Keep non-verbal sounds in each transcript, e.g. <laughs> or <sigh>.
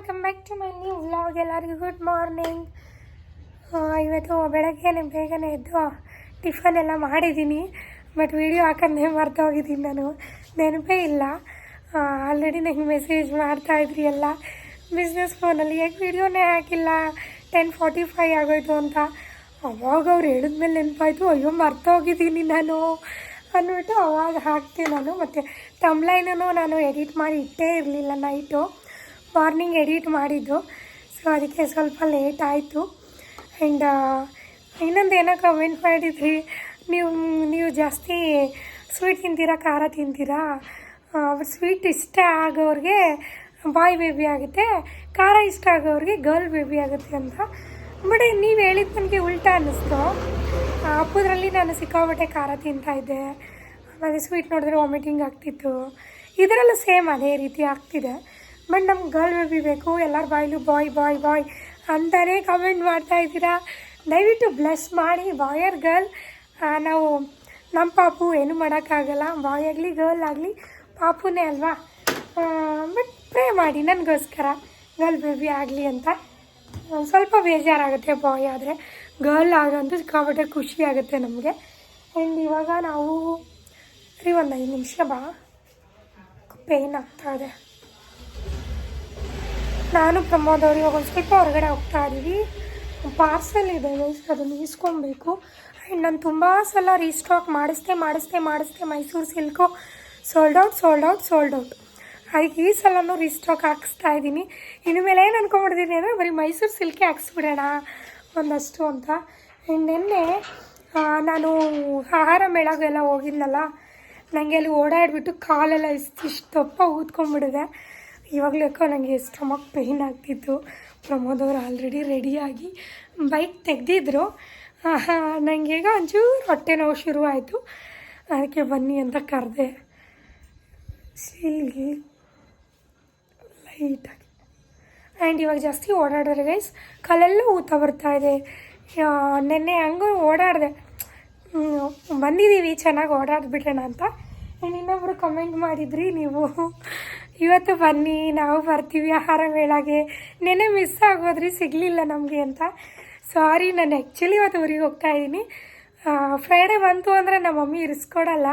Welcome back to my new vlog ಎಲ್ಲರಿಗೂ good morning ಇವತ್ತು ಬೆಳಗ್ಗೆನೆ ಬೇಗನೆ ಎದ್ದು ಟಿಫನ್ ಎಲ್ಲ ಮಾಡಿದ್ದೀನಿ ಬಟ್ ವೀಡಿಯೋ ಹಾಕೋದೇ ಮರ್ತೋಗಿದ್ದೀನಿ ನಾನು. ನೆನಪೇ ಇಲ್ಲ. ಆಲ್ರೆಡಿ ನಂಗೆ ಮೆಸೇಜ್ ಮಾಡ್ತಾಯಿದ್ರಿ ಎಲ್ಲ. ಬಿಸ್ನೆಸ್ ಫೋನಲ್ಲಿ ಹೇಗೆ ವೀಡಿಯೋನೇ ಹಾಕಿಲ್ಲ. ಟೆನ್ ಫಾರ್ಟಿ ಫೈವ್ ಆಗೋಯ್ತು ಅಂತ. ಅವಾಗ ಅವ್ರು ಹೇಳಿದ್ಮೇಲೆ ನೆನಪಾಯಿತು. ಅಯ್ಯೋ ಮರ್ತೋಗಿದ್ದೀನಿ ನಾನು ಅಂದ್ಬಿಟ್ಟು ಅವಾಗ ಹಾಕ್ತೀನಿ ನಾನು. ಮತ್ತು ತಮ್ಲೈನೂ ನಾನು ಎಡಿಟ್ ಮಾಡಿ ಇಟ್ಟೇ ಇರಲಿಲ್ಲ ನೈಟು ಮಾರ್ನಿಂಗ್ ಎಡಿಟ್ ಮಾಡಿದ್ದು. ಸೊ ಅದಕ್ಕೆ ಸ್ವಲ್ಪ ಲೇಟ್ ಆಯಿತು. ಆ್ಯಂಡ್ ಇನ್ನೊಂದು ಏನೋ ಕಮೆಂಟ್ ಮಾಡಿದ್ರಿ. ನೀವು ನೀವು ಜಾಸ್ತಿ ಸ್ವೀಟ್ ತಿಂತೀರಾ, ಖಾರ ತಿಂತೀರಾ? ಅವ್ರ ಸ್ವೀಟ್ ಇಷ್ಟ ಆಗೋರಿಗೆ ಬಾಯ್ ಬೇಬಿ ಆಗುತ್ತೆ, ಖಾರ ಇಷ್ಟ ಆಗೋರಿಗೆ ಗರ್ಲ್ ಬೇಬಿ ಆಗುತ್ತೆ ಅಂತ. ಬಟ್ ನೀವು ಹೇಳಿದ್ದು ನನಗೆ ಉಲ್ಟಾ ಅನ್ನಿಸ್ತು. ಹಬ್ಬದ್ರಲ್ಲಿ ನಾನು ಸಿಕ್ಕಾಬಟ್ಟೆ ಖಾರ ತಿಂತಾಯಿದ್ದೆ ಆಮೇಲೆ ಸ್ವೀಟ್ ನೋಡಿದ್ರೆ ವಾಮಿಟಿಂಗ್ ಆಗ್ತಿತ್ತು. ಇದರಲ್ಲೂ ಸೇಮ್ ಅದೇ ರೀತಿ ಆಗ್ತಿದೆ. ಬಟ್ ನಮ್ಗೆ ಗರ್ಲ್ ಬೇಬಿ ಬೇಕು ಎಲ್ಲರ ಬಾಯ್ಲು ಬಾಯ್ ಬಾಯ್ ಬಾಯ್ ಅಂತಲೇ ಕಮೆಂಟ್ ಮಾಡ್ತಾ ಇದ್ದೀರಾ. ದಯವಿಟ್ಟು ಬ್ಲೆಸ್ ಮಾಡಿ ಬಾಯರ್ ಗರ್ಲ್ ನಾವು ನಮ್ಮ ಪಾಪು ಏನು ಮಾಡೋಕ್ಕಾಗಲ್ಲ. ಬಾಯ್ ಆಗಲಿ ಗರ್ಲ್ ಆಗಲಿ, ಪಾಪುನೇ ಅಲ್ವಾ? ಬಟ್ ಪ್ರೇ ಮಾಡಿ, ನನಗೋಸ್ಕರ. ಗರ್ಲ್ ಬೇಬಿ ಆಗಲಿ ಅಂತ. ಸ್ವಲ್ಪ ಬೇಜಾರಾಗುತ್ತೆ ಬಾಯ್ ಆದರೆ. ಗರ್ಲ್ ಆಗಂತೂ ಸಿಕ್ಕಾಪಟ್ಟೆ ಖುಷಿ ಆಗುತ್ತೆ ನಮಗೆ. ಆ್ಯಂಡ್ ಇವಾಗ ನಾವು ರೀ ಒಂದು ಐದು ನಿಮಿಷ ಬಾ. ಪೇಯ್ನ್ ಆಗ್ತಾ ಇದೆ. ನಾನು ಪ್ರಮೋದ್ ಅವ್ರಿಗೆ ಒಂದು ಸ್ವಲ್ಪ ಹೊರಗಡೆ ಹೋಗ್ತಾ ಇದ್ದೀವಿ. ಪಾರ್ಸೆಲ್ ಇದೆ ಅದನ್ನು ಈಸ್ಕೊಬೇಕು. ಆ್ಯಂಡ್ ನಾನು ತುಂಬ ಸಲ ರೀಸ್ಟಾಕ್ ಮಾಡಿಸ್ದೆ ಮಾಡಿಸ್ದೆ ಮಾಡಿಸ್ದೆ Mysuru silk sold out sold out sold out ಅದಕ್ಕೆ ಈ ಸಲನೂ ರೀಸ್ಟಾಕ್ ಹಾಕಿಸ್ತಾ ಇದ್ದೀನಿ. ಇನ್ನು ಮೇಲೆ ಏನು ಅನ್ಕೊಂಡ್ಬಿಡ್ತೀನಿ ಅಂದರೆ ಬರೀ ಮೈಸೂರು ಸಿಲ್ಕೆ ಹಾಕ್ಸ್ಬಿಡೋಣ ಒಂದಷ್ಟು ಅಂತ. ನಿನ್ನೆ ನಾನು ಆಹಾರ ಮೇಳಗೆಲ್ಲ ಹೋಗಿದ್ನಲ್ಲ ನನಗೆ ಅಲ್ಲಿ ಓಡಾಡಿಬಿಟ್ಟು ಕಾಲೆಲ್ಲ ಇಷ್ಟು ದಪ್ಪ ಊದ್ಕೊಂಡ್ಬಿಡಿದೆ ಇವಾಗಲೂ ಯಾಕೋ ನನಗೆ ಸ್ಟಮಕ್ ಪೇಯ್ನ್ ಆಗ್ತಿತ್ತು. ಪ್ರಮೋದ್ ಅವರು ಆಲ್ರೆಡಿ ರೆಡಿಯಾಗಿ ಬೈಕ್ ತೆಗೆದಿದ್ರು. ನನಗೆ ಈಗ ಒಂಚೂರು ಹೊಟ್ಟೆ ನೋವು ಶುರು ಆಯಿತು ಅದಕ್ಕೆ ಬನ್ನಿ ಅಂತ ಕರೆದೆ. ಸೀಲ್ಗೆ ಲೈಟಾಗಿ ಆ್ಯಂಡ್ ಇವಾಗ ಜಾಸ್ತಿ ಓಡಾಡಿದ್ರೆ ಗೈಸ್ ಕಾಲೆಲ್ಲ ಊತ ಬರ್ತಾ ಇದೆ. ನೆನ್ನೆ ಹಂಗೂ ಓಡಾಡಿದೆ. ಬಂದಿದ್ದೀವಿ, ಚೆನ್ನಾಗಿ ಓಡಾಡ್ಬಿಡೋಣ ಅಂತ. ಆ್ಯಂಡ್ ಇನ್ನೊಬ್ಬರು ಕಮೆಂಟ್ ಮಾಡಿದ್ರಿ ನೀವು. ಇವತ್ತು ಬನ್ನಿ, ನಾವು ಬರ್ತೀವಿ ಆಹಾರ ಮೇಳಗೆ. ನೆನೆ ಮಿಸ್ ಆಗೋದ್ರಿ, ಸಿಗಲಿಲ್ಲ ನಮಗೆ ಅಂತ. ಸಾರಿ ನಾನು ಆ್ಯಕ್ಚುಲಿ ಇವತ್ತು ಊರಿಗೆ ಹೋಗ್ತಾ ಇದ್ದೀನಿ ಫ್ರೈಡೇ ಬಂತು ಅಂದರೆ ನಮ್ಮ ಮಮ್ಮಿ ಇರಿಸ್ಕೊಡಲ್ಲ.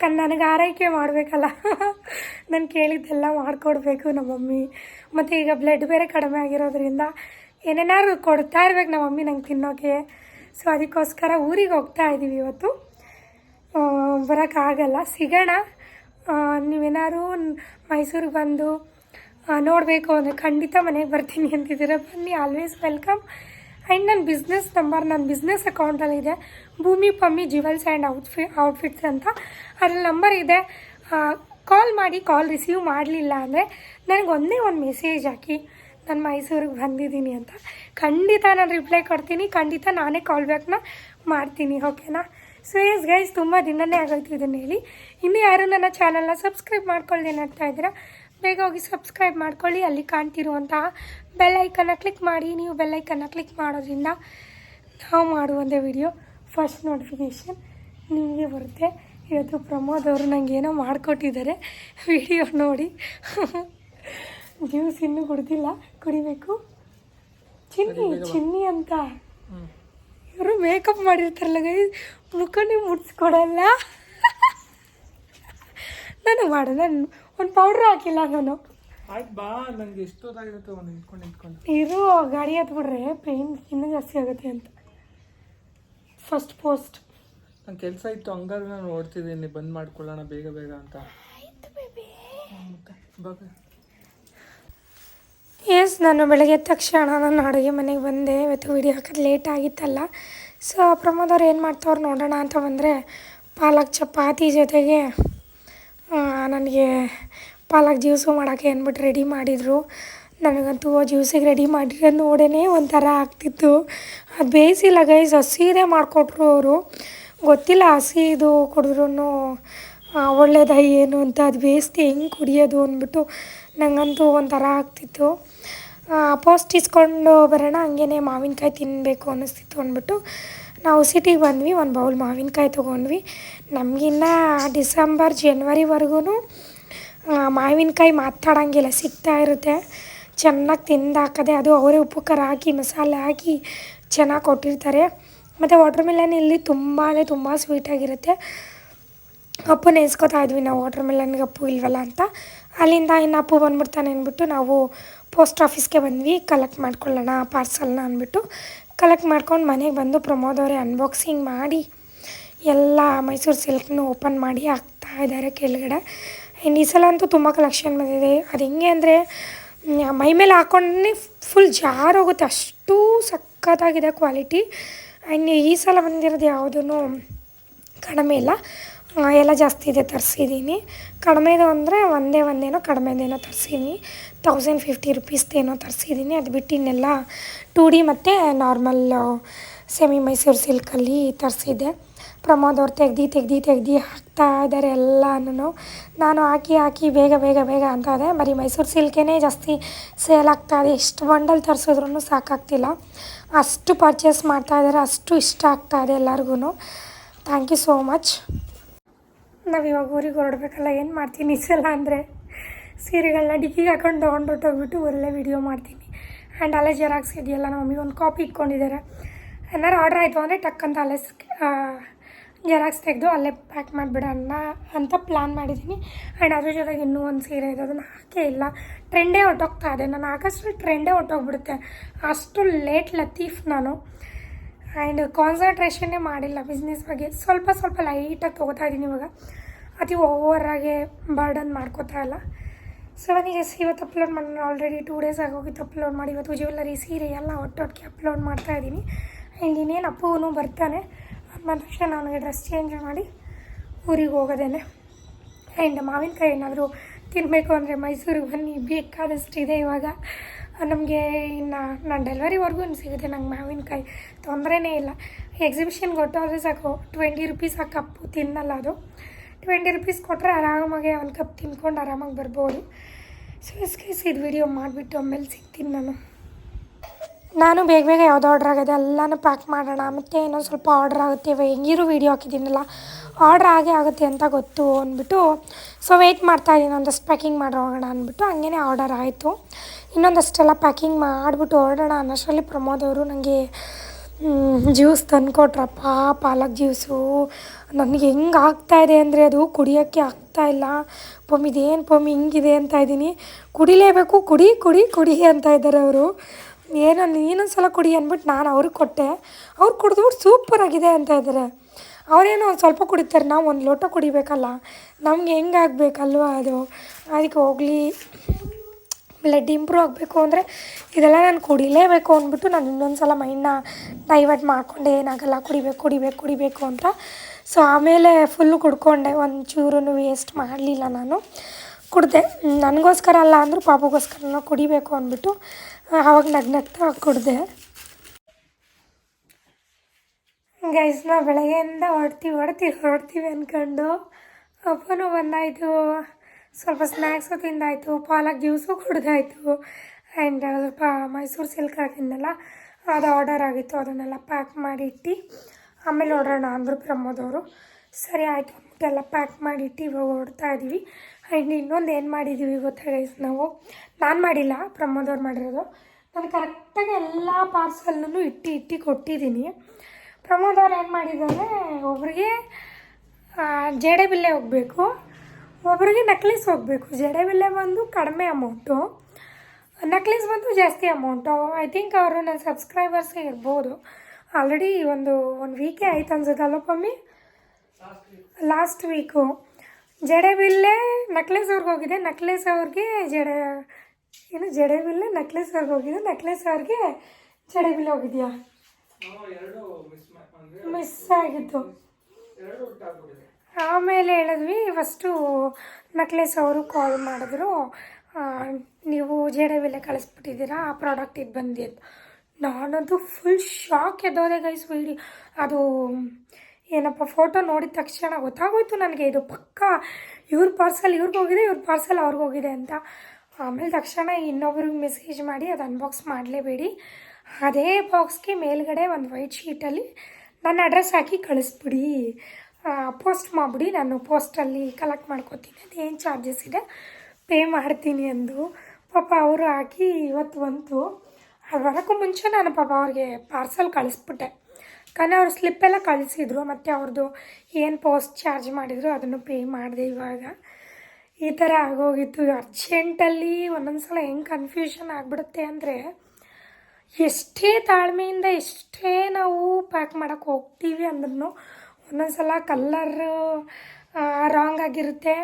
ಕಣ್, ನನಗೆ ಆರೈಕೆ ಮಾಡಬೇಕಲ್ಲ. <laughs> ನಾನು ಕೇಳಿದ್ದೆಲ್ಲ ಮಾಡಿಕೊಡ್ಬೇಕು ನಮ್ಮ ಮಮ್ಮಿ. ಮತ್ತು ಈಗ ಬ್ಲಡ್ ಬೇರೆ ಕಡಿಮೆ ಆಗಿರೋದ್ರಿಂದ ಏನೇನಾದ್ರು ಕೊಡ್ತಾ ಇರ್ಬೇಕು ನಮ್ಮ ಮಮ್ಮಿ ನಂಗೆ ತಿನ್ನೋಕ್ಕೆ ಸೊ ಅದಕ್ಕೋಸ್ಕರ ಊರಿಗೆ ಹೋಗ್ತಾ ಇದ್ದೀವಿ ಇವತ್ತು. ಬರೋಕ್ಕಾಗಲ್ಲ ಸಿಗೋಣ. ನೀವೇನಾದ್ರು ಮೈಸೂರಿಗೆ ಬಂದು ನೋಡಬೇಕು ಅಂದರೆ ಖಂಡಿತ ಮನೆಗೆ ಬರ್ತೀನಿ ಅಂತಿದ್ದೀರ? ಬನ್ನಿ ಆಲ್ವೇಸ್ ವೆಲ್ಕಮ್ ಆ್ಯಂಡ್ ನನ್ನ ಬಿಸ್ನೆಸ್ ನಂಬರ್ ನನ್ನ ಬಿಸ್ನೆಸ್ ಅಕೌಂಟಲ್ಲಿದೆ ಭೂಮಿ, ಪಮ್ಮಿ ಜ್ಯುವೆಲ್ಸ್ ಆ್ಯಂಡ್ ಔಟ್ಫಿ ಔಟ್ಫಿಟ್ಸ್ ಅಂತ. ಅದ್ರಲ್ಲಿ ನಂಬರ್ ಇದೆ. ಕಾಲ್ ಮಾಡಿ ಕಾಲ್ ರಿಸೀವ್ ಮಾಡಲಿಲ್ಲ ಅಂದರೆ ನನಗೆ ಒಂದೇ ಒಂದು ಮೆಸೇಜ್ ಹಾಕಿ, ನಾನು ಮೈಸೂರಿಗೆ ಬಂದಿದ್ದೀನಿ ಅಂತ. ಖಂಡಿತ ನಾನು ರಿಪ್ಲೈ ಕೊಡ್ತೀನಿ. ಖಂಡಿತ ನಾನೇ ಕಾಲ್ ಬ್ಯಾಕ್ನ ಮಾಡ್ತೀನಿ ಓಕೆನಾ ಸೊ ಎಸ್ ಗೈಸ್ ತುಂಬ ದಿನನೇ ಆಗೋಯ್ತು ಇದನ್ನು ಹೇಳಿ. ಇನ್ನೂ ಯಾರು ನನ್ನ ಚಾನಲ್ನ ಸಬ್ಸ್ಕ್ರೈಬ್ ಮಾಡ್ಕೊಳ್ಳಿ ಏನಾಗ್ತಾ ಇದ್ದೀರಾ ಬೇಗ ಹೋಗಿ ಸಬ್ಸ್ಕ್ರೈಬ್ ಮಾಡ್ಕೊಳ್ಳಿ ಅಲ್ಲಿ ಕಾಣ್ತಿರುವಂತಹ ಬೆಲ್ ಐಕನ್ನ ಕ್ಲಿಕ್ ಮಾಡಿ ನೀವು ಬೆಲ್ ಐಕನ್ನ ಕ್ಲಿಕ್ ಮಾಡೋದ್ರಿಂದ ನಾವು ಮಾಡುವಂಥ ವಿಡಿಯೋ ಫಸ್ಟ್ ನೋಟಿಫಿಕೇಷನ್ ನಿಮಗೆ ಬರುತ್ತೆ. ಇವತ್ತು ಪ್ರಮೋದ್ ಅವರು ನನಗೆ ಏನೋ ಮಾಡಿಕೊಟ್ಟಿದ್ದಾರೆ ವಿಡಿಯೋ ನೋಡಿ. ಜ್ಯೂಸ್ ಇನ್ನೂ ಕುಡ್ದಿಲ್ಲ ಕುಡಿಬೇಕು. ಚಿನ್ನಿ ಚಿನ್ನಿ ಅಂತ. ಇವರು ಮೇಕಪ್ ಮಾಡಿರ್ತಾರಲ್ಲ ಗೈ ಮುಖನೇ ಮುಡ್ಸ್ಕೊಡಲ್ಲ. ನಾನು ಮಾಡ. ನಾನು ಒಂದು ಪೌಡ್ರ್ ಹಾಕಿಲ್ಲ ನಾನು. ಆಯ್ತು ಬಾ ನನಗೆ ಎಷ್ಟೊತ್ತಾಗಿರುತ್ತೆ ಒಂದು ನಿಂತ್ಕೊಂಡು ಇಟ್ಕೊಂಡು. ಇರು ಗಾಡಿ ಹತ್ಬಿಡ್ರೆ ಪೇನ್ ಇನ್ನೂ ಜಾಸ್ತಿ ಆಗುತ್ತೆ ಅಂತ. ಫಸ್ಟ್ ಪೋಸ್ಟ್ ನನ್ನ ಕೆಲಸ ಇತ್ತು ಹಂಗಾದ್ರೆ ನಾನು ಓಡ್ತಿದ್ದೀನಿ. ಬಂದ್ ಮಾಡ್ಕೊಳ್ಳೋಣ ಬೇಗ ಬೇಗ ಅಂತ. ಎಸ್ ನಾನು ಬೆಳಗ್ಗೆ ಎದ್ದ ತಕ್ಷಣ ನಾನು ಅಡುಗೆ ಮನೆಗೆ ಬಂದೆ. ಇವತ್ತು ವಿಡಿಯೋ ಹಾಕೋದು ಲೇಟ್ ಆಗಿತ್ತಲ್ಲ. ಸೊ ಪ್ರಮೋದ್ ಅವ್ರು ಏನು ಮಾಡ್ತವ್ರು ನೋಡೋಣ ಅಂತ ಬಂದರೆ ಪಾಲಕ್ ಚಪಾತಿ ಜೊತೆಗೆ ನನಗೆ ಪಾಲಕ್ ಜ್ಯೂಸು ಮಾಡೋಕ್ಕೆ ಅಂದ್ಬಿಟ್ಟು ರೆಡಿ ಮಾಡಿದರು. ನನಗಂತೂ ಜ್ಯೂಸಿಗೆ ರೆಡಿ ಮಾಡಿರೋ ನೋಡೇ ಒಂಥರ ಆಗ್ತಿತ್ತು. ಅದು ಬೇಯಿಸಿಲ್ಲ ಗೈಸ್ ಹಸಿದೇ ಮಾಡಿಕೊಟ್ರು ಅವರು. ಗೊತ್ತಿಲ್ಲ ಹಸಿ ಇದು ಕುಡಿದ್ರೂ ಒಳ್ಳೇದ ಏನು ಅಂತ ಅದು ಬೇಯಿಸ್ತಿ ಹೆಂಗೆ ಕುಡಿಯೋದು ಅಂದ್ಬಿಟ್ಟು ನನಗಂತೂ ಒಂಥರ ಆಗ್ತಿತ್ತು. ಪೋಸ್ಟ್ ಇಸ್ಕೊಂಡು ಬರೋಣ ಹಂಗೇ ಮಾವಿನಕಾಯಿ ತಿನ್ನಬೇಕು ಅನ್ನಿಸ್ತಿತ್ತು ಅಂದ್ಬಿಟ್ಟು. ನಾವು ಸಿಟಿಗೆ ಬಂದ್ವಿ, ಒಂದು ಬೌಲ್ ಮಾವಿನಕಾಯಿ ತೊಗೊಂಡ್ವಿ. ನಮಗಿನ್ನ ಡಿಸೆಂಬರ್ ಜನ್ವರಿವರೆಗೂ ಮಾವಿನಕಾಯಿ ಮಾತಾಡೋಂಗಿಲ್ಲ, ಸಿಗ್ತಾ ಇರುತ್ತೆ. ಚೆನ್ನಾಗಿ ತಿಂದಾಕದೆ, ಅದು ಅವರೇ ಉಪ್ಪು, ಖಾರ ಹಾಕಿ, ಮಸಾಲೆ ಹಾಕಿ ಚೆನ್ನಾಗಿ ಕೊಟ್ಟಿರ್ತಾರೆ. ಮತ್ತು ವಾಟರ್ ಮೆಲನ್ ಇಲ್ಲಿ ತುಂಬಾ ತುಂಬ ಸ್ವೀಟಾಗಿರುತ್ತೆ ಅಪ್ಪು ನೆನೆಸ್ಕೊತಾ ಇದ್ವಿ ನಾವು ವಾಟರ್ ಮೆಲನ್ಗೆ ಅಪ್ಪು ಇಲ್ವಲ್ಲ ಅಂತ. ಅಲ್ಲಿಂದ ಇನ್ನು ಅಪ್ಪು ಬಂದ್ಬಿಡ್ತಾನೆ ಅಂದ್ಬಿಟ್ಟು ನಾವು ಪೋಸ್ಟ್ ಆಫೀಸ್ಗೆ ಬಂದ್ವಿ. ಕಲೆಕ್ಟ್ ಮಾಡ್ಕೊಳ್ಳೋಣ ಪಾರ್ಸಲ್ನ ಅಂದ್ಬಿಟ್ಟು. ಕಲೆಕ್ಟ್ ಮಾಡ್ಕೊಂಡು ಮನೆಗೆ ಬಂದು ಪ್ರಮೋದ್ ಅವರೇ ಅನ್ಬಾಕ್ಸಿಂಗ್ ಮಾಡಿ ಎಲ್ಲ ಮೈಸೂರು ಸಿಲ್ಕ್ನೂ ಓಪನ್ ಮಾಡಿ ಹಾಕ್ತಾ ಇದ್ದಾರೆ ಕೆಳಗಡೆ. ಆ್ಯಂಡ್ ಈ ಸಲ ಅಂತೂ ತುಂಬ ಕಲೆಕ್ಷನ್ ಬಂದಿದೆ. ಅದು ಹೆಂಗೆ ಅಂದರೆ ಮೈ ಮೇಲೆ ಹಾಕೊಂಡೇ ಫುಲ್ ಜಾರೋಗುತ್ತೆ ಅಷ್ಟು ಸಖತ್ತಾಗಿದೆ ಕ್ವಾಲಿಟಿ ಆ್ಯಂಡ್ ಈ ಸಲ ಬಂದಿರೋದು ಯಾವುದೂ ಕಡಿಮೆ ಇಲ್ಲ. ಎಲ್ಲ ಜಾಸ್ತಿ ಇದೆ ತರಿಸಿದ್ದೀನಿ. ಕಡಿಮೆದು ಅಂದರೆ ಒಂದೇ ಒಂದೇನೋ ಕಡಿಮೆದೇನೋ ತರಿಸಿದ್ದೀನಿ. Thousand fifty ರುಪೀಸ್ದೇನೋ ತರಿಸಿದ್ದೀನಿ. ಅದು ಬಿಟ್ಟು ಇನ್ನೆಲ್ಲ ಟೂ ಡಿ ಮತ್ತು ನಾರ್ಮಲ್ ಸೆಮಿ ಮೈಸೂರು ಸಿಲ್ಕಲ್ಲಿ ತರಿಸಿದ್ದೆ. ಪ್ರಮೋದ್ ಅವ್ರು ತೆಗ್ದು ತೆಗ್ದು ತೆಗ್ದು ಹಾಕ್ತಾ ಇದ್ದಾರೆ ಎಲ್ಲನೂ ನಾನು ಹಾಕಿ ಹಾಕಿ ಬೇಗ ಬೇಗ ಬೇಗ ಅಂತ ಇದೆ ಬರೀ ಮೈಸೂರು ಸಿಲ್ಕೇ ಜಾಸ್ತಿ ಸೇಲ್ ಆಗ್ತಾ ಇದೆ. ಎಷ್ಟು ಬಂಡಲ್ ತರಿಸಿದ್ರು ಸಾಕಾಗ್ತಿಲ್ಲ. ಅಷ್ಟು ಪರ್ಚೇಸ್ ಮಾಡ್ತಾ ಇದ್ದಾರೆ ಅಷ್ಟು ಇಷ್ಟ ಆಗ್ತಾ ಇದೆ ಎಲ್ಲರಿಗೂ ಥ್ಯಾಂಕ್ ಯು ಸೋ ಮಚ್ ನಾವು ಇವಾಗ ಊರಿಗೆ ಹೊರಡ್ಬೇಕಲ್ಲ, ಏನು ಮಾಡ್ತೀನಿ? ಸಲ ಅಂದರೆ ಸೀರೆಗಳನ್ನ ಡಿಕ್ಕಿಗೆ ಹಾಕೊಂಡು ತೊಗೊಂಡು ಹೊಟ್ಟೋಗ್ಬಿಟ್ಟು ಊರಲ್ಲೇ ವಿಡಿಯೋ ಮಾಡ್ತೀನಿ. ಆ್ಯಂಡ್ ಅಲ್ಲೇ ಜೆರಾಕ್ಸ್ ಇದೆಯಲ್ಲ, ನಮ್ಮ ಮಮ್ಮಿಗೆ ಒಂದು ಕಾಪಿ ಇಟ್ಕೊಂಡಿದ್ದಾರೆ. ಏನಾರು ಆರ್ಡ್ರ್ ಆಯಿತು ಅಂದರೆ ಟಕ್ ಅಂತ ಅಲ್ಲೇ ಜೆರಾಕ್ಸ್ ತೆಗೆದು ಅಲ್ಲೇ ಪ್ಯಾಕ್ ಮಾಡಿಬಿಡೋಣ ಅಂತ ಪ್ಲ್ಯಾನ್ ಮಾಡಿದ್ದೀನಿ. ಆ್ಯಂಡ್ ಅದ್ರ ಜೊತೆಗೆ ಇನ್ನೂ ಒಂದು ಸೀರೆ ಇದೆ, ಅದನ್ನು ಹಾಕೇ ಇಲ್ಲ. ಟ್ರೆಂಡೇ ಹೊಟ್ಟೋಗ್ತಾ ಇದೆ. ನಾನು ಹಾಕಷ್ಟು ಟ್ರೆಂಡೇ ಹೊಟ್ಟೋಗ್ಬಿಡುತ್ತೆ ಅಷ್ಟು ಲೇಟ್ ಲತೀಫ್ ನಾನು. ಆ್ಯಂಡ್ ಕಾನ್ಸಂಟ್ರೇಷನ್ನೇ ಮಾಡಿಲ್ಲ ಬಿಸ್ನೆಸ್ ಬಗ್ಗೆ. ಸ್ವಲ್ಪ ಸ್ವಲ್ಪ ಲೈಟಾಗಿ ತೊಗೋತಾ ಇದ್ದೀನಿ ಇವಾಗ. ಅತಿ ಓವರಾಗೆ ಬರ್ಡನ್ ಮಾಡ್ಕೋತಾ ಇಲ್ಲ. ಸೊ ನನಗೆ ಇವತ್ತು ಅಪ್ಲೋಡ್ ಮಾಡೋಣ ಆಲ್ರೆಡಿ ಟೂ ಡೇಸ್ ಆಗೋಗಿತ್ತು ಅಪ್ಲೋಡ್ ಮಾಡಿ. ಇವತ್ತು ಜ್ಯುವೆಲ್ಲರಿ ಸೀರೆ ಎಲ್ಲ ಒಟ್ಟೊಟ್ಟಿಗೆ ಅಪ್ಲೋಡ್ ಮಾಡ್ತಾ ಇದ್ದೀನಿ. ಆ್ಯಂಡ್ ಇನ್ನೇನು ಅಪ್ಪುನು ಬರ್ತಾನೆ. ಅದು ಬಂದ ತಕ್ಷಣ ನನಗೆ ಡ್ರೆಸ್ ಚೇಂಜ್ ಮಾಡಿ ಊರಿಗೆ ಹೋಗೋದೇನೆ. ಆ್ಯಂಡ್ ಮಾವಿನಕಾಯಿ ಏನಾದರೂ ತಿನ್ನಬೇಕು ಅಂದರೆ ಮೈಸೂರಿಗೆ ಬನ್ನಿ. ಬೇಕಾದಷ್ಟಿದೆ ಇವಾಗ. ನಮಗೆ ಇನ್ನು ನಾನು ಡೆಲಿವರಿವರೆಗೂ ಸಿಗುತ್ತೆ. ನಂಗೆ ಮಾವಿನಕಾಯಿ ತೊಂದರೆನೇ ಇಲ್ಲ. ಎಕ್ಸಿಬಿಷನ್ಗೆ ಕೊಟ್ಟೋದ್ರೆ ಸಾಕು ಟ್ವೆಂಟಿ ರುಪೀಸ್ ಆ ಕಪ್ಪು ತಿನ್ನಲ್ಲ ಅದು. ಟ್ವೆಂಟಿ ರುಪೀಸ್ ಕೊಟ್ಟರೆ ಆರಾಮಾಗಿ ಒಂದು ಕಪ್ ತಿನ್ಕೊಂಡು ಆರಾಮಾಗಿ ಬರ್ಬೋದು. ಸೊ ಎಸ್ ಇದು ವಿಡಿಯೋ ಮಾಡಿಬಿಟ್ಟು ಆಮೇಲೆ ಸಿಗ್ತೀನಿ ನಾನು. ನಾನು ಬೇಗ ಬೇಗ ಯಾವ್ದು ಆರ್ಡ್ರ್ ಆಗಿದೆ ಎಲ್ಲನೂ ಪ್ಯಾಕ್ ಮಾಡೋಣ. ಮತ್ತು ಇನ್ನೊಂದು ಸ್ವಲ್ಪ ಆರ್ಡ್ರ್ ಆಗುತ್ತೆ. ಹೆಂಗಿರೋ ವೀಡಿಯೋ ಹಾಕಿದ್ದೀನಲ್ಲ. ಆರ್ಡ್ರ್ ಆಗೇ ಆಗುತ್ತೆ ಅಂತ ಗೊತ್ತು ಅಂದ್ಬಿಟ್ಟು ಸೊ ವೆಯ್ಟ್ ಮಾಡ್ತಾ ಇದ್ದೀನಿ ಒಂದಷ್ಟು ಪ್ಯಾಕಿಂಗ್ ಮಾಡಿರೋಣ ಅಂದ್ಬಿಟ್ಟು ಹಂಗೇ ಆರ್ಡರ್ ಆಯಿತು. ಇನ್ನೊಂದಷ್ಟೆಲ್ಲ ಪ್ಯಾಕಿಂಗ್ ಮಾಡಿಬಿಟ್ಟು ಹೊರಡೋಣ ಅನ್ನೋಷ್ಟರಲ್ಲಿ ಪ್ರಮೋದ್ ಅವರು ನನಗೆ ಜ್ಯೂಸ್ ತಂದುಕೊಟ್ರಪ್ಪ, ಪಾಲಕ್ ಜ್ಯೂಸು ನನಗೆ ಹೆಂಗೆ ಆಗ್ತಾಯಿದೆ ಅಂದರೆ ಅದು ಕುಡಿಯೋಕ್ಕೆ ಆಗ್ತಾ ಇಲ್ಲ. ಪಮ್ಮಿ, ಇದೇನು ಪಮ್ಮಿ, ಹಿಂಗಿದೆ ಅಂತ ಇದ್ದೀನಿ. ಕುಡಿಲೇಬೇಕು, ಕುಡಿ ಕುಡಿ ಕುಡಿ ಅಂತ ಇದ್ದಾರೆ ಅವರು. ಏನೋ ನೀನೊಂದು ಸಲ ಕುಡಿ ಅಂದ್ಬಿಟ್ಟು ನಾನು ಅವ್ರಿಗೆ ಕೊಟ್ಟೆ. ಅವ್ರು ಕುಡಿದ್ಬಿಟ್ಟು ಸೂಪರಾಗಿದೆ ಅಂತ ಇದ್ದಾರೆ. ಅವರೇನೋ ಒಂದು ಸ್ವಲ್ಪ ಕುಡಿತಾರೆ, ನಾವು ಒಂದು ಲೋಟ ಕುಡಿಬೇಕಲ್ಲ. ನಮ್ಗೆ ಹೆಂಗೆ ಆಗಬೇಕಲ್ವ ಅದು? ಅದಕ್ಕೆ ಹೋಗಲಿ. ಬ್ಲಡ್ ಇಂಪ್ರೂವ್ ಆಗಬೇಕು ಅಂದರೆ ಇದೆಲ್ಲ ನಾನು ಕುಡಿಲೇಬೇಕು ಅಂದ್ಬಿಟ್ಟು ನಾನು ಇನ್ನೊಂದು ಸಲ ಮೈಂಡ್ನ ಡೈವರ್ಟ್ ಮಾಡಿಕೊಂಡೆ, ಏನಾಗಲ್ಲ, ಕುಡಿಬೇಕು ಕುಡಿಬೇಕು ಕುಡಿಬೇಕು ಅಂತ. ಸೊ ಆಮೇಲೆ ಫುಲ್ಲು ಕುಡ್ಕೊಂಡೆ. ಒಂದು ಚೂರು ವೇಸ್ಟ್ ಮಾಡಲಿಲ್ಲ ನಾನು. ಕುಡಿದೆ. ನನಗೋಸ್ಕರ ಅಲ್ಲ ಅಂದರೂ ಪಾಪಗೋಸ್ಕರ ಕುಡಿಬೇಕು ಅಂದ್ಬಿಟ್ಟು ಆವಾಗ ನಗ್ನಗ್ತಾ ಕುಡಿದೆ. ಗೈಸ್ ನಾವು ಬೆಳಗ್ಗೆಯಿಂದ ಹೊಡ್ತೀವಿ ಹೊಡ್ತೀವಿ ಹೊಡ್ತೀವಿ ಅಂದ್ಕೊಂಡು ಅಪ್ಪನೂ ಬಂದಾಯಿತು. ಸ್ವಲ್ಪ ಸ್ನ್ಯಾಕ್ಸು ತಿಂದಾಯಿತು, ಪಾಲಕ್ ಜ್ಯೂಸು ಕುಡ್ದಾಯಿತು. ಆ್ಯಂಡ್ ಸ್ವಲ್ಪ ಮೈಸೂರು ಸಿಲ್ಕ್ ಹಾಕಿದ್ನಲ್ಲ ಅದು ಆರ್ಡರ್ ಆಗಿತ್ತು, ಅದನ್ನೆಲ್ಲ ಪ್ಯಾಕ್ ಮಾಡಿ ಇಟ್ಟು, ಆಮೇಲೆ ಹೊರಡೋಣ ಅಂದರು ಪ್ರಮೋದವರು ಸರಿ ಆಯಿತು ಅಂದ್ಬಿಟ್ಟೆಲ್ಲ ಪ್ಯಾಕ್ ಮಾಡಿ ಇಟ್ಟು, ಇವಾಗ ಹೊಡ್ತಾ ಇದ್ದೀವಿ ಆ್ಯಂಡ್ ಇನ್ನೊಂದು ಏನು ಮಾಡಿದ್ದೀವಿ ಗೊತ್ತಾ ನಾವು, ನಾನು ಮಾಡಿಲ್ಲ ಪ್ರಮೋದವ್ರು ಮಾಡಿರೋದು. ನಾನು ಕರೆಕ್ಟಾಗಿ ಎಲ್ಲ ಪಾರ್ಸಲ್ನೂ ಇಟ್ಟು ಇಟ್ಟು ಕೊಟ್ಟಿದ್ದೀನಿ ಪ್ರಮೋದವ್ರು ಏನು ಮಾಡಿದ್ದಾರೆ, ಒಬ್ರಿಗೆ ಜಡೆಬಿಲ್ಲೆ ಹೋಗಬೇಕು. ಒಬ್ರಿಗೆ ನೆಕ್ಲೆಸ್ ಹೋಗಬೇಕು. ಜಡೆಬಿಲ್ಲೆ ಬಂದು ಕಡಿಮೆ ಅಮೌಂಟು ನೆಕ್ಲೆಸ್ ಬಂದು ಜಾಸ್ತಿ ಅಮೌಂಟು ಐ ಥಿಂಕ್ ಅವರು ನನ್ನ ಸಬ್ಸ್ಕ್ರೈಬರ್ಸೇ ಇರ್ಬೋದು. ಆಲ್ರೆಡಿ ಒಂದು ಒಂದು ವೀಕೇ ಆಯ್ತು ಅನ್ಸುತ್ತೆ ಪಮ್ಮಿ? ಲಾಸ್ಟ್ ವೀಕು ಜಡೆಬಿಲ್ಲೆ ನೆಕ್ಲೆಸ್ ಅವ್ರಿಗೆ ಹೋಗಿದೆ. ನೆಕ್ಲೆಸ್ ಅವ್ರಿಗೆ ಜಡೆ ಏನು ಜಡೆ ಬಿಲ್ಲೆ ನೆಕ್ಲೆಸ್ ಅವ್ರಿಗೆ ಹೋಗಿದೆ. ನೆಕ್ಲೆಸ್ ಅವ್ರಿಗೆ ಜಡೆಬಿಲ್ಲೆ ಹೋಗಿದೆಯಾ? ಎರಡು ಮಿಸ್ ಆಗಿತ್ತು. ಆಮೇಲೆ ಹೇಳಿದ್ವಿ ಫಸ್ಟು ನಕ್ಲೆಸ್ ಅವರು ಕಾಲ್ ಮಾಡಿದ್ರು ನೀವು ವಿಲೆ ಕಳಿಸ್ಬಿಟ್ಟಿದ್ದೀರಾ, ಆ ಪ್ರಾಡಕ್ಟ್ ಇದು ಬಂದಿ ಅಂತ. ನಾನಂತೂ ಫುಲ್ ಶಾಕ್ ಎದ್ದೋದೆ ಗೈಸ್ ವಿಡಿ ಅದು, ಏನಪ್ಪ ಫೋಟೋ ನೋಡಿದ ತಕ್ಷಣ ಗೊತ್ತಾಗೋಯ್ತು ನನಗೆ, ಇದು ಪಕ್ಕ, ಇವ್ರ ಪಾರ್ಸಲ್ ಹೋಗಿದೆ, ಇವ್ರ ಪಾರ್ಸಲ್ ಹೋಗಿದೆ ಅಂತ. ಆಮೇಲೆ ತಕ್ಷಣ ಇನ್ನೊಬ್ರಿಗೆ ಮೆಸೇಜ್ ಮಾಡಿ ಅದು ಅನ್ಬಾಕ್ಸ್ ಮಾಡಲೇಬೇಡಿ. ಅದೇ ಬಾಕ್ಸ್ಗೆ ಮೇಲ್ಗಡೆ ಒಂದು ವೈಟ್ ಶೀಟಲ್ಲಿ ನನ್ನ ಅಡ್ರೆಸ್ ಹಾಕಿ ಕಳಿಸ್ಬಿಡಿ. ಪೋಸ್ಟ್ ಮಾಡಿಬಿಡಿ. ನಾನು ಪೋಸ್ಟಲ್ಲಿ ಕಲೆಕ್ಟ್ ಮಾಡ್ಕೋತೀನಿ. ಅದೇನು ಚಾರ್ಜಸ್ ಇದೆ? ಪೇ ಮಾಡ್ತೀನಿ ಅಂದು. ಪಾಪ ಅವರು ಹಾಕಿ ಇವತ್ತು ಬಂತು. ಅದು ಬರೋಕ್ಕೂ ಮುಂಚೆ ನಾನು ಪಾಪ ಅವ್ರಿಗೆ ಪಾರ್ಸಲ್ ಕಳಿಸ್ಬಿಟ್ಟೆ. ಕಾರಣ ಅವ್ರು ಸ್ಲಿಪ್ಪೆಲ್ಲ ಕಳಿಸಿದ್ರು. ಮತ್ತು ಅವ್ರದ್ದು ಏನು ಪೋಸ್ಟ್ ಚಾರ್ಜ್ ಮಾಡಿದ್ರು ಅದನ್ನು ಪೇ ಮಾಡಿದೆ ಇವಾಗ. ಈ ಥರ ಆಗೋಗಿತ್ತು. ಅರ್ಜೆಂಟಲ್ಲಿ ಒಂದೊಂದು ಸಲ ಹೆಂಗೆ ಕನ್ಫ್ಯೂಷನ್ ಆಗಿಬಿಡುತ್ತೆ ಅಂದರೆ ಎಷ್ಟೇ ತಾಳ್ಮೆಯಿಂದ ಎಷ್ಟೇ ನಾವು ಪ್ಯಾಕ್ ಮಾಡೋಕ್ಕೆ ಹೋಗ್ತೀವಿ ಅಂದ್ರೂ ಒಂದೊಂದು ಸಲ ಕಲ್ಲರ್ ರಾಂಗ್ ಆಗಿರುತ್ತೆ.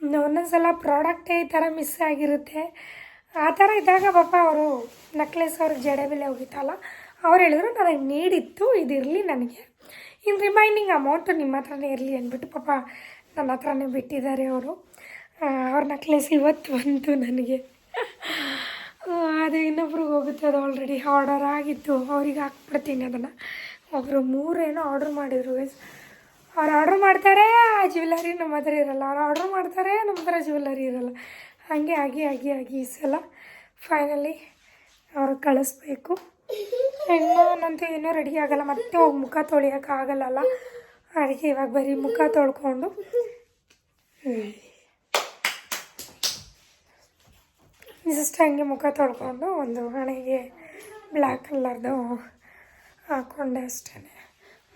ಒಂದೊಂದು ಸಲ ಪ್ರಾಡಕ್ಟೇ ಈ ಥರ ಮಿಸ್ ಆಗಿರುತ್ತೆ. ಆ ಥರ ಇದ್ದಾಗ ಪಾಪ ಅವರು ನೆಕ್ಲೆಸ್ ಅವ್ರಿಗೆ ಜಡೆ ಬೆಲೆ ಹೋಗಿತ್ತಲ್ಲ, ಅವ್ರು ಹೇಳಿದ್ರು, ನನಗೆ ನೀಡಿತ್ತು, ಇದಿರಲಿ ನನಗೆ. ಇನ್ನು ರಿಮೈನಿಂಗ್ ಅಮೌಂಟು ನಿಮ್ಮ ಹತ್ರನೇ ಇರಲಿ ಅಂದ್ಬಿಟ್ಟು ಪಾಪ ನನ್ನ ಹತ್ರನೇ ಬಿಟ್ಟಿದ್ದಾರೆ ಅವರು. ಅವ್ರ ನೆಕ್ಲೆಸ್ ಇವತ್ತು ಬಂತು ನನಗೆ. ಅದು ಇನ್ನೊಬ್ರಿಗೆ ಹೋಗುತ್ತೆ ಅದು ಆಲ್ರೆಡಿ ಆರ್ಡರ್ ಆಗಿತ್ತು. ಅವ್ರಿಗೆ ಹಾಕ್ಬಿಡ್ತೀನಿ ಅದನ್ನು. ಒಬ್ಬರು ಮೂರೇನೋ ಆರ್ಡ್ರ್ ಮಾಡಿದರು ಗೈಸ್ ಅವ್ರು ಆರ್ಡ್ರ್ ಮಾಡ್ತಾರೆ ಆ ಜ್ಯುವೆಲ್ಲರಿ ನಮ್ಮ ಹತ್ರ ಇರಲ್ಲ. ಅವ್ರು ಆರ್ಡ್ರ್ ಮಾಡ್ತಾರೆ ನಮ್ಮ ಹತ್ರ ಜ್ಯುವೆಲ್ಲರಿ ಇರಲ್ಲ. ಹಾಗೆ ಆಗಿ ಆಗಿ ಆಗಿ ಈ ಸಲ ಫೈನಲಿ ಅವ್ರಿಗೆ ಕಳಿಸ್ಬೇಕು. ಇನ್ನು ನಂತೂ ಏನೂ ರೆಡಿ ಆಗಲ್ಲ. ಮತ್ತೆ ಹೋಗಿ ಮುಖ ತೊಳಿಯೋಕ್ಕಾಗಲ್ಲಲ್ಲ ಅದಕ್ಕೆ ಇವಾಗ ಬರೀ ಮುಖ ತೊಳ್ಕೊಂಡು. ಜಸ್ಟ್ ಹಂಗೆ ಮುಖ ತೊಳ್ಕೊಂಡು ಒಂದು ಹಣೆಗೆ ಬ್ಲ್ಯಾಕ್ ಕಲರ್ದು ಹಾಕ್ಕೊಂಡೆ ಅಷ್ಟೇ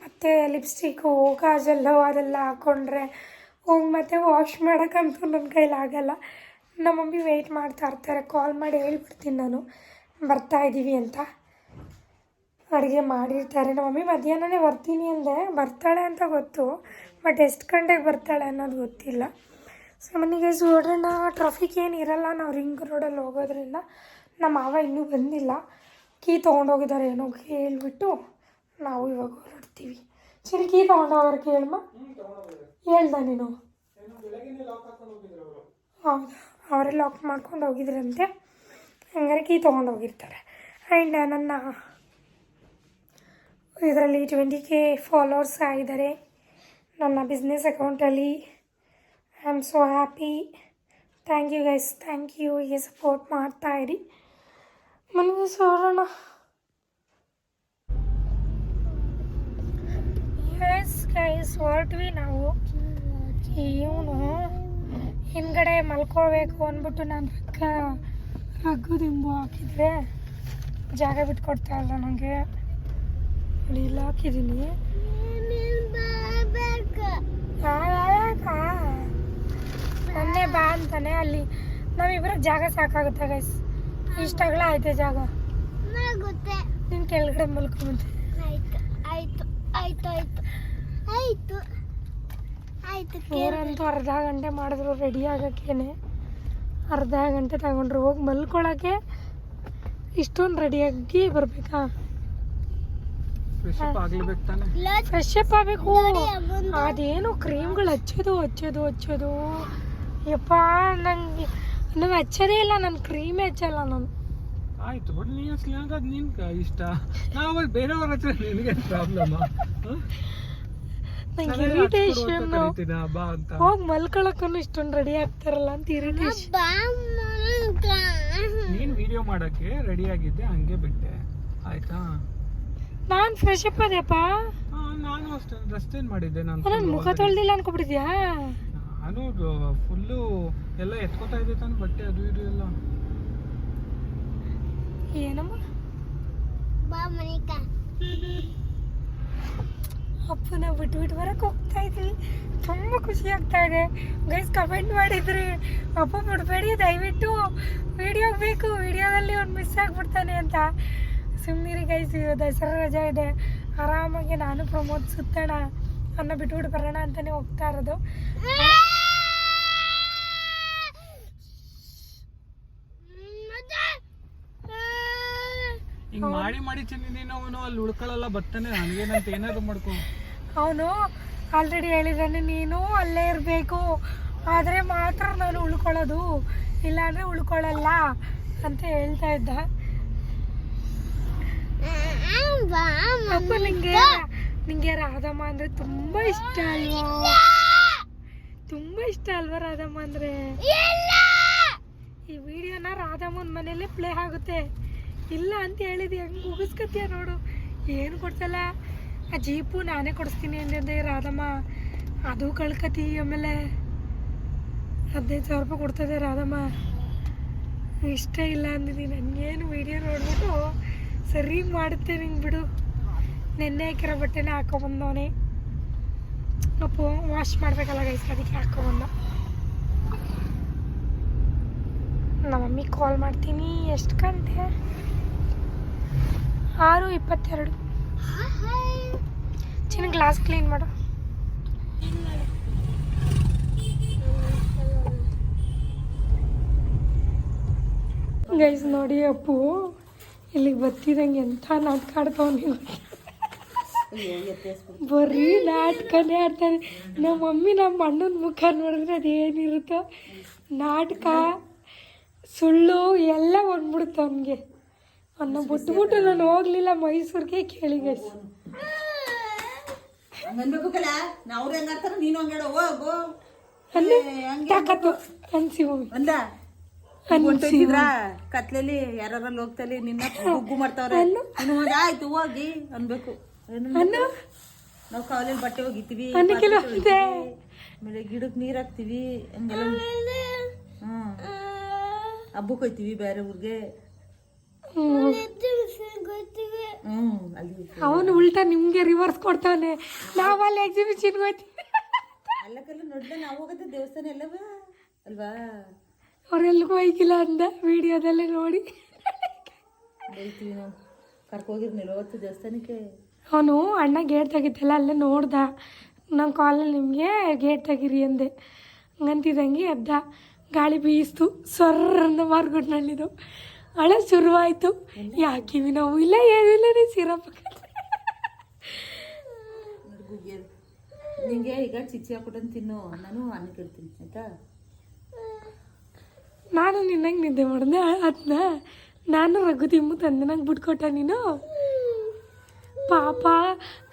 ಮತ್ತು ಲಿಪ್ಸ್ಟಿಕ್ಕು ಕಾಜಲ್ಲು ಅದೆಲ್ಲ ಹಾಕ್ಕೊಂಡ್ರೆ ಹೋಗಿ ಮತ್ತೆ ವಾಶ್ ಮಾಡೋಕ್ಕಂತೂ ನನ್ನ ಕೈಲಿ ಆಗಲ್ಲ. ನಮ್ಮ ಮಮ್ಮಿ ವೆಯ್ಟ್ ಮಾಡ್ತಾ ಇರ್ತಾರೆ ಕಾಲ್ ಮಾಡಿ ಹೇಳ್ಬಿಡ್ತೀನಿ ನಾನು. ಬರ್ತಾ ಇದ್ದೀವಿ ಅಂತ. ಅಡುಗೆ ಮಾಡಿರ್ತಾರೆ. ನಮ್ಮ ಮಮ್ಮಿ ಮಧ್ಯಾಹ್ನನೇ ಬರ್ತೀನಿ ಅಂದೆ. ಬರ್ತಾಳೆ ಅಂತ ಗೊತ್ತು ಬಟ್ ಎಷ್ಟು ಗಂಟೆಗೆ ಬರ್ತಾಳೆ ಅನ್ನೋದು ಗೊತ್ತಿಲ್ಲ. ಸೊ, ಮನೆಗೆ ನೋಡೋಣ ಟ್ರಾಫಿಕ್ ಏನು ಇರಲ್ಲ. ನಾವು ರಿಂಗ್ ರೋಡಲ್ಲಿ ಹೋಗೋದ್ರಿಂದ ನಮ್ಮ ಮಾವ ಇನ್ನೂ ಬಂದಿಲ್ಲ. ಕೀ ತೊಗೊಂಡೋಗಿದ್ದಾರೆ ಏನೋ ಹೇಳ್ಬಿಟ್ಟು ನಾವು ಇವಾಗ ಹೊರಡ್ತೀವಿ. ಸರಿ, ಕೀ ತೊಗೊಂಡೋಗ್ರೆ ಕೇಳಮ್ಮ ಹೇಳ್ದ ನೀನು. ಹೌದಾ, ಅವರೇ ಲಾಕ್ ಮಾಡ್ಕೊಂಡು ಹೋಗಿದ್ರಂತೆ. ಹಂಗಾರೆ ಕೀ ತೊಗೊಂಡೋಗಿರ್ತಾರೆ ಆ್ಯಂಡ್ ನನ್ನ ಇದರಲ್ಲಿ ಟ್ವೆಂಟಿ ಕೆ ಫಾಲೋವರ್ಸ್ ಆಗಿದ್ದಾರೆ. ನನ್ನ ಬಿಸ್ನೆಸ್ ಅಕೌಂಟಲ್ಲಿ I am so happy thank you guys thank you ಹೀಗೆ ಸಪೋರ್ಟ್ ಮಾಡ್ತಾ ಇರಿ. ಮನೆಗೆ ಸೋರೋಣ ಎಸ್ ಗೈಸ್ ಹೊರಟ್ವಿ ನಾವು ಇವನು ಹಿಂದ್ಗಡೆ ಮಲ್ಕೊಳ್ಬೇಕು ಅಂದ್ಬಿಟ್ಟು ನಾನು ರಗ್ಗ ರಗ್ಗು ದಿಂಬು ಹಾಕಿದ್ರೆ ಜಾಗ ಬಿಟ್ಕೊಡ್ತಾ ಇಲ್ಲ ನನಗೆ ಇಲ್ಲಿ ಹಾಕಿದ್ದೀನಿ ಮೊನ್ನೆ ಬಾ ಅಂತಾನೆ ಅಲ್ಲಿ ನಾವಿಬ್ರಿಗೆ ಜಾಗ ಸಾಕಾಗುತ್ತೆ ಗೈಸ್ ಇಷ್ಟಾಗಲ ಐತೆ ಜಾಗ? ಗೊತ್ತೆ ನಿನ್ ಕೆಳಗಡೆ ಮಲ್ಕೊಂಬಂತೆ ಆಯ್ತು ಆಯ್ತು ಆಯ್ತು ಆಯ್ತು ಆಯ್ತು ಆಯ್ತು ಅವರಂತೂ ಅರ್ಧ ಗಂಟೆ ಮಾಡಿದ್ರು ರೆಡಿ ಆಗಕ್ಕೇನೆ. ಅರ್ಧ ಗಂಟೆ ತಗೊಂಡ್ರು ಹೋಗಿ ಮಲ್ಕೊಳಕ್ಕೆ ಇಷ್ಟೊಂದು ರೆಡಿಯಾಗಿ ಬರಬೇಕಾ? ಫ್ರೆಶ್ ಅಪ್ ಆಗಬೇಕು. ಅದೇನು ಕ್ರೀಮ್ಗಳು ಹಚ್ಚೋದು ಹಚ್ಚೋದು ಹಚ್ಚೋದು. ಯಪ್ಪ ನಂಗೆ ನಾವು ಹಚ್ಚೋದೇ ಇಲ್ಲ ನಾನು ಕ್ರೀಮೇ ಹಚ್ಚಲ್ಲ ನಾನು. ಆಯ್ತು ಬಟ್ ನೀನು ಸ್ಲ್ಯಾಂಗ್ ಅದು ನಿನ್ ಇಷ್ಟ. ನಾವು ಬೇರೆಯವ್ರ ಹತ್ರ ನಿನಗೆ ಪ್ರಾಬ್ಲಮ್ ನಂಗೆ ಇರಿಟೇಷನ್ ಬಾ ಅಂತ. ಹೋಗಿ ಮಲ್ಕೊಳಕ್ಕೂ ಇಷ್ಟೊಂದು ರೆಡಿ ಆಗ್ತಾರಲ್ಲ ಅಂತ ಇರಿಟೇಷನ್ ನೀನು ವಿಡಿಯೋ ಮಾಡಕ್ಕೆ ರೆಡಿ ಆಗಿದ್ದೆ ಹಂಗೆ ಬಿಟ್ಟೆ. ಆಯ್ತಾ? ನಾನು ಫ್ರೆಶ್ ಅಪ್ ಅದೇಪ್ಪ. ನಾನು ಅಷ್ಟೇ ಡ್ರೆಸ್ ಚೇಂಜ್ ಮಾಡಿದ್ದೆ ನಾನು ನಾನು ಮುಖ ತೊಳ್ದಿಲ್ಲ ಅನ್ಕೊಬಿಟ್ಟಿದ್ಯಾ? ನಾನು ಫುಲ್ಲು ಎಲ್ಲ ಎತ್ಕೋತಾ ಇದೆ ತಾನು ಬಟ್ಟೆ ಅದು ಇದು ಎಲ್ಲ. ಏನಮ್ಮ? ಬಾ ಮನಿಕ. ಅಪ್ಪನ ಬಿಟ್ಟು ಬಿಟ್ಟು ಬರಕ್ಕೆ ಹೋಗ್ತಾ ಇದ್ವಿ ತುಂಬ ಖುಷಿ ಆಗ್ತಾ ಇದೆ. ಗೈಸ್ ಕಮೆಂಟ್ ಮಾಡಿದ್ರಿ ಅಪ್ಪ ಬಿಡಬೇಡಿ ದಯವಿಟ್ಟು ವಿಡಿಯೋ ಬೇಕು ವಿಡಿಯೋದಲ್ಲಿ ಅವ್ನು ಮಿಸ್ ಆಗಿಬಿಡ್ತಾನೆ ಅಂತ. ಸುಮ್ಮನಿರಿ ಗೈಸ್ ದಸರಾ ರಜಾ ಇದೆ. ಆರಾಮಾಗಿ ನಾನು ಪ್ರಮೋದ್ ಸುತ್ತೋಣ. ಅನ್ನ ಬಿಟ್ಬಿಟ್ಟು ಬರೋಣ ಅಂತಾನೆ ಹೋಗ್ತಾ ಇರೋದು. ಹಿಂಗ್ ಮಾಡಿ ಮಾಡಿ ಚೆನ್ನಿ ನೀನು ಅವನು ಅಲ್ಲಿ ಉಳ್ಕೊಳ್ಳಲ್ಲ ಬರ್ತಾನೆ ನನಗೇನಂತ ಏನಾದ್ರು ಮಾಡ್ಕೊ. ಅವನು ಆಲ್ರೆಡಿ ಹೇಳಿದ್ದಾನೆ ನೀನು ಅಲ್ಲೇ ಇರಬೇಕು. ಆದರೆ ಮಾತ್ರ ನಾನು ಉಳ್ಕೊಳ್ಳೋದು ಇಲ್ಲಾಂದರೆ ಉಳ್ಕೊಳ್ಳಲ್ಲ ಅಂತ ಹೇಳ್ತಾ ಇದ್ದ. ಅಪ್ಪ ನಿಂಗೆ ನಿಂಗೆ ರಾಧಮ್ಮ ಅಂದ್ರೆ ತುಂಬಾ ಇಷ್ಟ ಅಲ್ವಾ? ತುಂಬಾ ಇಷ್ಟ ಅಲ್ವಾ ರಾಧಮ್ಮ ಅಂದ್ರೆ? ಈ ವಿಡಿಯೋನ ರಾಧಮ್ಮನ ಮನೇಲಿ ಪ್ಲೇ ಆಗುತ್ತೆ. ಇಲ್ಲ ಅಂತ ಹೇಳಿದ್ವಿ ಹೆಂಗೆ ಮುಗಿಸ್ಕತ್ತೀಯ ನೋಡು. ಏನು ಕೊಡ್ಸಲ್ಲ? ಆ ಜೀಪು ನಾನೇ ಕೊಡಿಸ್ತೀನಿ ಅಂದೆ ರಾಧಮ್ಮ. ಅದು ಕಳ್ಕತಿ ಆಮೇಲೆ ಹದಿನೈದು ಸಾವಿರ ರೂಪಾಯಿ ಕೊಡ್ತದೆ ರಾಧಮ್ಮ. ಇಷ್ಟ ಇಲ್ಲ ಅಂದಿದ್ದೀನಿ ನನಗೇನು ವಿಡಿಯೋ ನೋಡ್ಬಿಟ್ಟು ಸರಿ ಮಾಡುತ್ತೆ ನಿಂಗೆ ಬಿಡು. ನೆನ್ನೆ ಹಾಕಿರೋ ಬಟ್ಟೆನೇ ಹಾಕೊಬಂದವನೇ. ಅಪ್ಪು ವಾಶ್ ಮಾಡಬೇಕಲ್ಲ ಗೈಸ್ ಅದಕ್ಕೆ ಹಾಕೊಬಂದ. ನಮ್ಮ ಮಮ್ಮಿಗೆ ಕಾಲ್ ಮಾಡ್ತೀನಿ, ಎಷ್ಟು ಗಂಟೆ? ಆರು ಇಪ್ಪತ್ತೆರಡು. ಚಿನ್ನ ಗ್ಲಾಸ್ ಕ್ಲೀನ್ ಮಾಡು. ಗೈಸ್ ನೋಡಿ ಅಪ್ಪು, ಇಲ್ಲಿಗೆ ಬರ್ತಿದಂಗೆ ಎಂಥ ನಾಟಕ ಆಡ್ತಾವ ಬರೀ ನಾಟಕನೇ ಆಡ್ತಾನೆ. ನಮ್ಮ ಮಮ್ಮಿ ನಮ್ಮ ಅಣ್ಣನ ಮುಖ ನೋಡಿದ್ರೆ ಅದೇನಿರುತ್ತೋ, ನಾಟಕ, ಸುಳ್ಳು ಎಲ್ಲ ಬಂದ್ಬಿಡುತ್ತೆ ಅವನಿಗೆ. ಅವನ್ನ ಬಿಟ್ಬಿಟ್ಟು ನಾನು ಹೋಗ್ಲಿಲ್ಲ ಮೈಸೂರಿಗೆ ಕೇಳಿ ಗೈಸ್ ಹಂಗನ್ಬೇಕು ಕಲ? ಅವ್ರು ಹೆಂಗಾಡ್ತಾರ ನೀನು ಹಂಗಾಡ ಹೋಗು. ಅಂದ್ರೆ ತಾಕತ್ತು. ಅನ್ಸಿ ಹೋಗಿ. ಅಂದ ಅನ್ಸಿ ಹೊಂಟೋಗಿದ್ರ ಕತ್ಲೆಲಿ ಯಾರಲ್ಲಿ ಹೋಗ್ತಲಿ ನಿನ್ನ ಗುಗ್ಗು ಮಾಡ್ತಾವ್ರೆ. ನೀನು ಹೋಗಿ ಆಯ್ತು ಹೋಗಿ ಅನ್ಬೇಕು. ಅನ್ನು? ನಾವು ಕಾಲಲ್ಲಿ ಬಟ್ಟೆ ಇದೆ. ಆಮೇಲೆ ಗಿಡಕ್ಕೆ ನೀರ್ ಹಾಕ್ತಿವಿ ಹಂಗೆಲ್ಲ. ಹಬ್ಬಕ್ಕೆ ಹೋಯ್ತೀವಿ ಬೇರೆ ಊರಿಗೆ. ಅವನು ಉಲ್ಟಾ ನಿಮ್ಗೆ ರಿವರ್ಸ್ ಕೊಡ್ತಾನೆ. ನಾವಲ್ಲಿ ಅಲ್ಲಿ ಹೋಯ್ತೀವಿ ಅಲ್ಲಕ್ಕೆಲ್ಲ ನೋಡ್ಲೆ ನಾವು ಹೋಗೋದು ದೇವಸ್ಥಾನ ಎಲ್ಲವ? ಅಲ್ವಾ? ಅವ್ರೆಲ್ಗೂ ಹೋಗಿಲ್ಲ ಅಂದ ವಿಡಿಯೋದಲ್ಲೇ ನೋಡಿ. ಹೋಯ್ತೀವಿ ನಾವು ಕರ್ಕೋಗಿರ್ನಿಲ್ಲ ಅವತ್ತು ದೇವಸ್ಥಾನಕ್ಕೆ? ಅವನು ಅಣ್ಣ ಗೇಟ್ ತೆಗಿತಲ್ಲ ಅಲ್ಲೇ ನೋಡ್ದ. ನಮ್ಮ ಕಾಲಲ್ಲಿ ನಿಮಗೆ ಗೇಟ್ ತೆಗೀರಿ ಅಂದೆ. ಹಂಗಂತಿದ್ದಂಗೆ ಎದ್ದ. ಗಾಳಿ ಬೀಸ್ತು. ಸೊರ್ರಂದ ಮಾರ್ಗುಡ್ನಳ್ಳಿದು ಹಳೆ ಶುರುವಾಯಿತು. ಯಾಕಿವಿ ನಾವು? ಇಲ್ಲ ಏನಿಲ್ಲ ರೀ ಸಿರಪ್ ನಿಂಗೆ ಈಗ ಚಿಚ್ಚಿ ಹಾಕ್ಬಿಟ್ಟು ತಿನ್ನು. ನಾನು ಅನ್ನ ಕೇಳ್ತೀನಿ ಆಯ್ತಾ? ನಾನು ನಿನ್ನಂಗೆ ನಿದ್ದೆ ಮಾಡಿದೆ ಅದನ್ನ ನಾನು ರಘು ತಿಮ್ಮು ತಂದೆ ನಂಗೆ ಬಿಟ್ಕೊಟ್ಟ ನೀನು? ಪಾಪ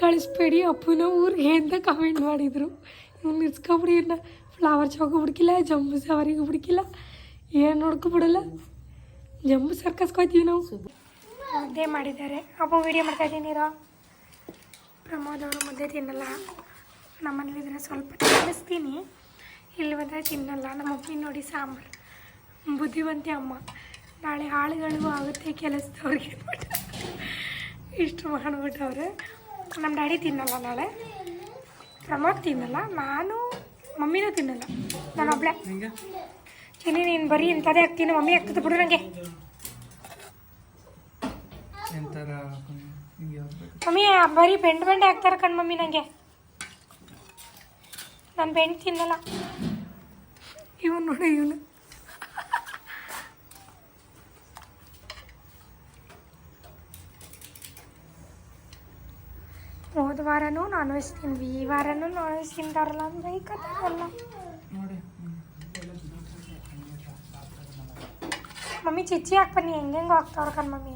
ಕಳಿಸ್ಬೇಡಿ ಅಪ್ಪನ ಊರಿಗೆ ಅಂತ ಕಮೆಂಟ್ ಮಾಡಿದರು. ಇವ್ನು ಇರ್ಸ್ಕೊಬಿಡಿ ಇವ್ನ. ಫ್ಲವರ್ ಚೌಕ ಬಿಡ್ಕಿಲ್ಲ ಜಂಬು ಸವಾರಿಗೆ ಬಿಡ್ಕಿಲ್ಲ ಏನು ನೋಡ್ಕೊ ಬಿಡಲ್ಲ ಜಂಬು ಸರ್ಕಸ್ ಹೋಯ್ತೀವಿ ನಾವು. ಮುದ್ದೆ ಮಾಡಿದ್ದಾರೆ. ಅಪ್ಪ ವಿಡಿಯೋ ಮಾಡ್ತಾ ಇದ್ದೀನಿ ಇರೋ. ಪ್ರಮೋದ್ ಅವರು ಮುದ್ದೆ ತಿನ್ನಲ್ಲ. ನಮ್ಮನೇಲಿದ್ರೆ ಸ್ವಲ್ಪ ತಿನ್ನಿಸ್ತೀನಿ. ಇಲ್ಲಿ ಬಂದರೆ ತಿನ್ನಲ್ಲ. ನಮ್ಮ ಮಮ್ಮಿ ನೋಡಿ ಸಾಂಬಾರು. ಬುದ್ಧಿವಂತೆ ಅಮ್ಮ. ನಾಳೆ ಆಳುಗಳು ಆಗುತ್ತೆ ಕೆಲಸದವ್ರಿಗೆ ಇಷ್ಟು ಮಾಡ್ಬಿಟ್ಟವ್ರೆ. ನಮ್ಮ ಡ್ಯಾಡಿ ತಿನ್ನಲ್ಲ ನಾಳೆ. ಪ್ರಮೋದ್ ತಿನ್ನಲ್ಲ. ನಾನು ಮಮ್ಮಿನೂ ತಿನ್ನಲ್ಲ. ನಾನು ಒಬ್ಳೆ ಚೆನ್ನಿ ನೀನು ಬರೀ ಇಂಥದೇ ಹಾಕ್ತೀನಿ ಮಮ್ಮಿ ಹಾಕ್ತದೆ ಬಿಡು ನನಗೆ ಮಮ್ಮಿ ಬರೀ ಬೆಂಡ್ ಬೆಂಡೆ ಹಾಕ್ತಾರೆ ಕಣ್ ಮಮ್ಮಿ ನನಗೆ ನಾನು ಬೆಂಡ್ ತಿನ್ನಲ್ಲ. ಇವನು ನೋಡಿ ಇವನು. ಹೋದ ವಾರನೂ ನಾನ್ ವೆಜ್ ತಿಂದ್ವಿ. ಈ ವಾರನೂ ನಾನ್ ವೆಜ್ ತಿಂತಾರಲ್ಲ ಅಂದ್ರೆ ಈ ಕಥೆ ಅಲ್ಲ. ಮಮ್ಮಿ ಚಿಚ್ಚಿ ಹಾಕ್ ಬನ್ನಿ. ಹೆಂಗೆಂಗೆ ಹಾಕ್ತಾವ್ರ ಕಣ್ ಮಮ್ಮಿ?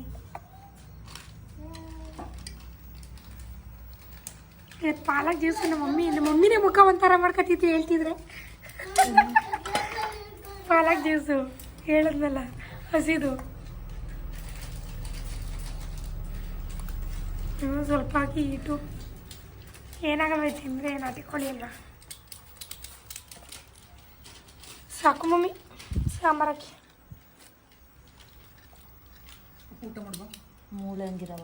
ಪಾಲಕ್ ಜ್ಯೂಸ್ ನಮ್ಮ ಮಮ್ಮಿ. ನಮ್ಮ ಮಮ್ಮಿನೇ ಮುಖ ಒಂಥರ ಮಾಡ್ಕೊತಿತ್ತು ಹೇಳ್ತಿದ್ರೆ. ಪಾಲಕ್ ಜ್ಯೂಸು ಹೇಳಿದ್ನಲ್ಲ, ಹಸಿದು. ಇನ್ನೂ ಸ್ವಲ್ಪ ಹಾಕಿ ಇಟ್ಟು. ಏನಾಗಲ್ಲ ತಿಂದರೆ ಏನು ಅಲ್ಲ ಸಾಕು ಮಮ್ಮಿ. ಸಾಂಬಾರಕ್ಕೆ ಊಟ ಮಾಡುವ ಮೂಲಂಗಿರವ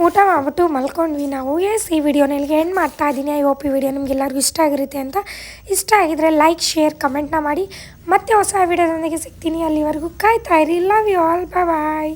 ಊಟ ಮಾಡ್ಬಿಟ್ಟು ಮಲ್ಕೊಂಡ್ವಿ ನಾವು. ಎಸ್ ಈ ವಿಡಿಯೋನ ಇಲ್ಲಿಗೆ ಎಂಡ್ ಮಾಡ್ತಾ ಇದ್ದೀನಿ. ಐ ಹೋಪ್ ಈ ವಿಡಿಯೋ ನಿಮ್ಗೆಲ್ಲರಿಗೂ ಇಷ್ಟ ಆಗಿರುತ್ತೆ ಅಂತ. ಇಷ್ಟ ಆಗಿದ್ರೆ ಲೈಕ್ ಶೇರ್ ಕಮೆಂಟ್ನ ಮಾಡಿ. ಮತ್ತೆ ಹೊಸ ವಿಡಿಯೋದೊಂದಿಗೆ ಸಿಗ್ತೀನಿ ಅಲ್ಲಿವರೆಗೂ. ಕಾಯ್ತಾ ಇರಿ. Love you all bye